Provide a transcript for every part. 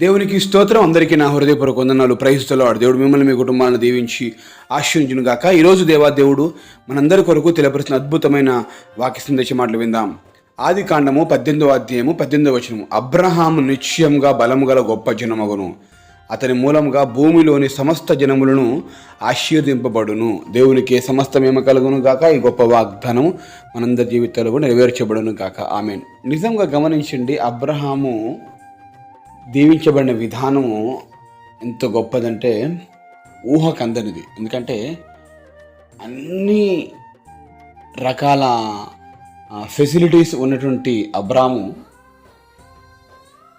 దేవునికి స్తోత్రం. అందరికీ నా హృదయపూర్వక వందనాలు. ప్రహిస్తున్నాడు దేవుడు. మిమ్మల్ని మీ కుటుంబాలను దీవించి ఆశ్రయించును గాక. ఈరోజు దేవా దేవుడు మనందరి కొరకు తెలియపరిచిన అద్భుతమైన వాక్య సందేశ మాటలు విందాం. ఆది కాండము పద్దెనిమిదవ అధ్యాయము పద్దెనిమిదవ వచనము. అబ్రహాము నిశ్చయంగా బలము గల గొప్ప జనమగును. అతని మూలంగా భూమిలోని సమస్త జనములను ఆశీర్దింపబడును. దేవునికి సమస్తమేమ కలుగును గాక. ఈ గొప్ప వాగ్దానం మనందరి జీవితాలు కూడా నెరవేర్చబడును గాక. ఆమె నిజంగా గమనించండి అబ్రహాము దీవించబడిన విధానం ఎంత గొప్పదంటే ఊహకు అందనిది ఎందుకంటే అన్ని రకాల ఫెసిలిటీస్ ఉన్నటువంటి అబ్రాము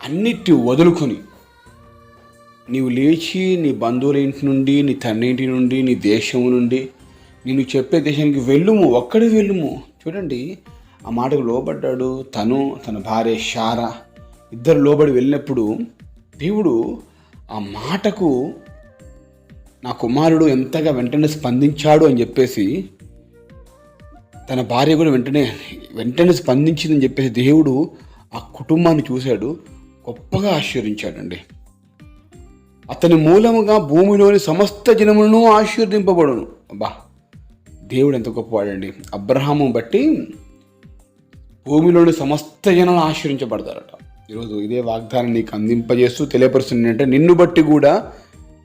అన్నిటి వదులుకొని నీవు లేచి నీ బంధువుల ఇంటి నుండి నీ తండ్రి ఇంటి నుండి నీ దేశం నుండి నేను చెప్పే దేశానికి వెళ్ళుము ఒక్కడే వెళ్ళుము. చూడండి ఆ మాటకు లోబడ్డాడు తను తన భార్య షారా. ఇద్దరు లోబడి వెళ్ళినప్పుడు దేవుడు ఆ మాటకు నా కుమారుడు ఎంతగా వెంటనే స్పందించాడు అని చెప్పేసి తన భార్య కూడా వెంటనే వెంటనే స్పందించిందని చెప్పేసి దేవుడు ఆ కుటుంబాన్ని చూశాడు గొప్పగా ఆశ్చర్యించాడండి అతని మూలముగా భూమిలోని సమస్త జనములను ఆశీర్దింపబడును అబ్బా దేవుడు ఎంత గొప్పవాడండి. అబ్రహాము బట్టి భూమిలోని సమస్త జనాలు ఆశీర్వించబడతారట ఈరోజు ఇదే వాగ్దానం నీకు అందింపజేస్తూ తెలియపరుస్తుంది అంటే నిన్ను బట్టి కూడా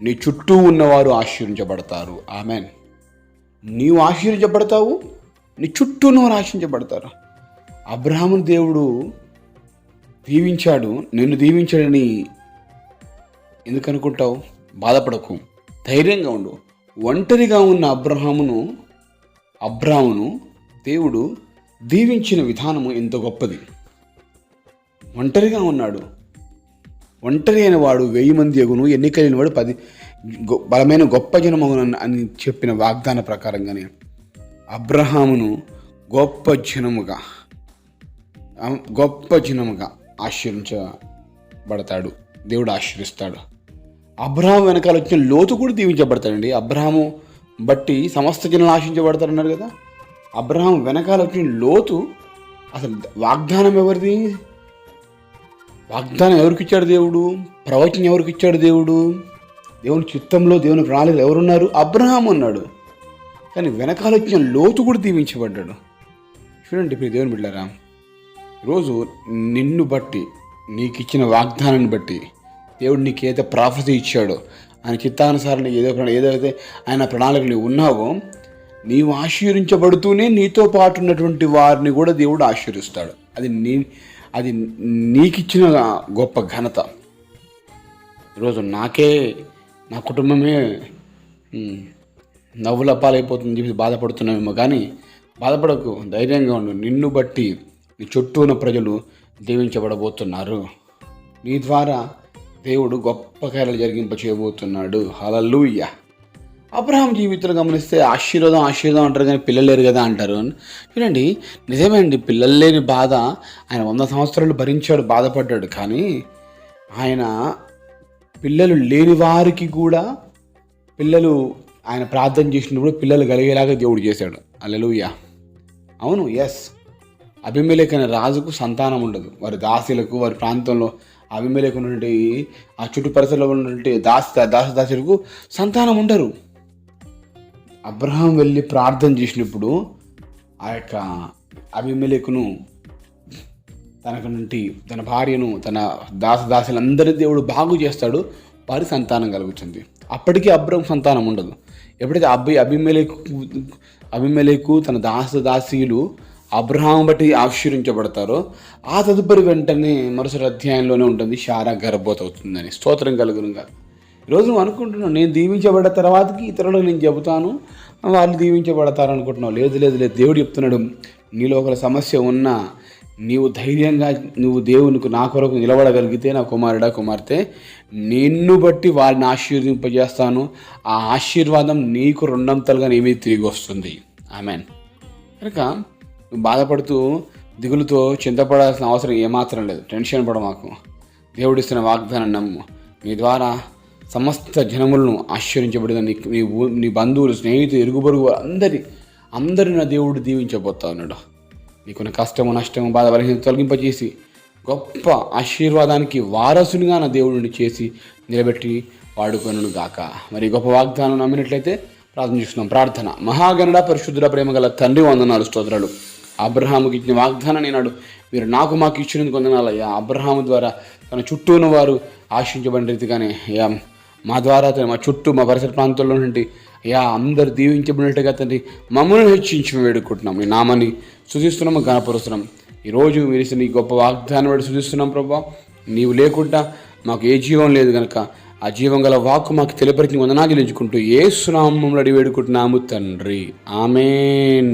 నీ చుట్టూ ఉన్నవారు ఆశీర్వించబడతారు ఆమెన్. నీవు ఆశీర్వించబడతావు నీ చుట్టూ ఉన్నవారు ఆశించబడతారు అబ్రహాముని దేవుడు దీవించాడు నిన్ను దీవించాడని ఎందుకు అనుకుంటావు? బాధపడకు. ధైర్యంగా ఉండు. ఒంటరిగా ఉన్న అబ్రహామును అబ్రామును దేవుడు దీవించిన విధానము ఎంత గొప్పది. ఒంటరిగా ఉన్నాడు. ఒంటరి అయిన వాడు వెయ్యి మంది ఎగును ఎన్నికలైన వాడు పది బలమైన గొప్ప జనమగును అని చెప్పిన వాగ్దాన ప్రకారంగానే అబ్రహామును గొప్ప జనముగా గొప్ప జనముగా ఆశీర్వించబడతాడు దేవుడు ఆశీర్విస్తాడు అబ్రహాం వెనకాల వచ్చిన లోతు కూడా దీవించబడతాడండి. అబ్రహాము బట్టి సమస్త జనులు ఆశించబడతారన్నారు కదా. అబ్రహాం వెనకాల వచ్చిన లోతు అసలు వాగ్దానం ఎవరిది? వాగ్దానం ఎవరికి ఇచ్చాడు దేవుడు? ప్రవచనం ఎవరికి ఇచ్చాడు దేవుడు? దేవుని చిత్తంలో దేవుని ప్రణాళిక ఎవరున్నారు? అబ్రహాం ఉన్నాడు. కానీ వెనకాల వచ్చిన లోతు కూడా దీవించబడ్డాడు. చూడండి ఇప్పుడు దేవుని బిడ్డారా ఈరోజు నిన్ను బట్టి నీకు ఇచ్చిన వాగ్దానాన్ని బట్టి దేవుడు నీకు ఏదో ప్రాఫసీ ఇచ్చాడో ఆయన చిత్తానుసారం ఏదో ఏదైతే ఆయన ప్రణాళికలు నీవు ఉన్నావో నీవు ఆశీర్వించబడుతూనే నీతో పాటు ఉన్నటువంటి వారిని కూడా దేవుడు ఆశీర్విస్తాడు. అది నీ అది నీకిచ్చిన గొప్ప ఘనత. ఈరోజు నాకే నా కుటుంబమే నవ్వుల పాలైపోతుందని చెప్పి బాధపడుతున్నామేమో కానీ బాధపడకు ధైర్యంగా ఉండు. నిన్ను బట్టి నీ చుట్టూ ఉన్న ప్రజలు దీవించబడబోతున్నారు. నీ ద్వారా దేవుడు గొప్ప కార్యాలు జరిగింప చేయబోతున్నాడు హలలుయ్య అబ్రహాం జీవితంలో గమనిస్తే ఆశీర్వాదం ఆశీర్వాదం అంటారు కానీ పిల్లలు లేరు కదా అంటారు. చూడండి నిజమే అండి పిల్లలు లేని బాధ ఆయన వంద సంవత్సరాలు భరించాడు బాధపడ్డాడు. కానీ ఆయన పిల్లలు లేని వారికి కూడా పిల్లలు ఆయన ప్రార్థన చేసినప్పుడు పిల్లలు కలిగేలాగా దేవుడు చేశాడు. అల్లెలుయ్య అవును ఎస్ అభిమేలేక్ అనే రాజుకు సంతానం ఉండదు. వారి దాసీలకు వారి ప్రాంతంలో అభిమేలేకు ఉన్నటువంటి ఆ చుట్టుపరిసలో ఉన్నటువంటి దాస దాసదాసులకు సంతానం ఉండరు. అబ్రహాం వెళ్ళి ప్రార్థన చేసినప్పుడు ఆ యొక్క అభిమేలేకును తనకు నుండి తన భార్యను తన దాసదాసులందరి దేవుడు బాగు చేస్తాడు వారి సంతానం కలుగుతుంది. అప్పటికీ అబ్రహం సంతానం ఉండదు. ఎప్పుడైతే అబ్బి అభిమేలేకు అభిమేలేకు తన దాస అబ్రహాం బట్టి ఆశీర్వించబడతారో ఆ తదుపరి వెంటనే మరుసటి అధ్యాయంలోనే ఉంటుంది శారా గర్భవతి అవుతుందని. స్తోత్రం కాదు ఈరోజు నువ్వు అనుకుంటున్నావు నేను దీవించబడ్డ తర్వాతకి ఇతరులకు నేను చెబుతాను. వాళ్ళు దీవించబడతారు అనుకుంటున్నావు లేదు లేదు లేదు దేవుడు చెప్తున్నాడు నీలో ఒక సమస్య ఉన్నా నీవు ధైర్యంగా నువ్వు దేవునికి నా కొరకు నిలబడగలిగితే నా కుమారుడా కుమార్తె నిన్ను బట్టి వారిని ఆశీర్వింపజేస్తాను ఆ ఆశీర్వాదం నీకు రెండంతలుగా నీ మీద తిరిగి వస్తుంది. ఆమెన్. కనుక నువ్వు బాధపడుతూ దిగులుతో చింతపడాల్సిన అవసరం ఏమాత్రం లేదు. టెన్షన్ పడ మాకు దేవుడిస్తున్న వాగ్దానం నమ్ము. మీ ద్వారా సమస్త జనములను ఆశ్చర్యించబడిన నీ నీ నీ బంధువులు స్నేహితులు ఎరుగుబరుగు అందరి అందరి నా దేవుడు దీవించబోతా ఉన్నాడు. నీకున్న కష్టము నష్టము బాధ బలహీన తొలగింపజేసి గొప్ప ఆశీర్వాదానికి వారసునిగా నా దేవుడిని చేసి నిలబెట్టి వాడుకొను గాక. మరి గొప్ప వాగ్దానం నమ్మినట్లయితే ప్రార్థన చేస్తున్నాం. ప్రార్థన. మహాగణుడ పరిశుద్ధుల ప్రేమ గల తండ్రి వందనాలు స్తోత్రాలు. అబ్రహాముకి ఇచ్చిన వాగ్దానం నేనాడు మీరు నాకు మాకు ఇచ్చినందుకు వందనాలయ్యా అబ్రహాము ద్వారా తన చుట్టూ ఉన్న వారు ఆశించబడిన రీతిగానే అయ్యా. మా ద్వారా తండ్రి, మా చుట్టూ మా పరిసర ప్రాంతంలో నుండి అయ్యా అందరు దీవించబడినట్టుగా తండ్రి మమ్మల్ని హెచ్చించి వేడుకుంటున్నాం. నీ నామని సుధిస్తున్నాము గణపరుస్తున్నాం ఈరోజు మీరు ఇస్తున్న ఈ గొప్ప వాగ్దానం బట్టి సుధిస్తున్నాం ప్రభా. నీవు లేకుండా మాకు ఏ జీవం లేదు కనుక ఆ జీవం గల వాక్కు మాకు తెలిపరికి వందనాలు చెల్లించుకుంటూ ఏ సునామంలో అడిగి వేడుకుంటున్నాము తండ్రి. ఆమెన్.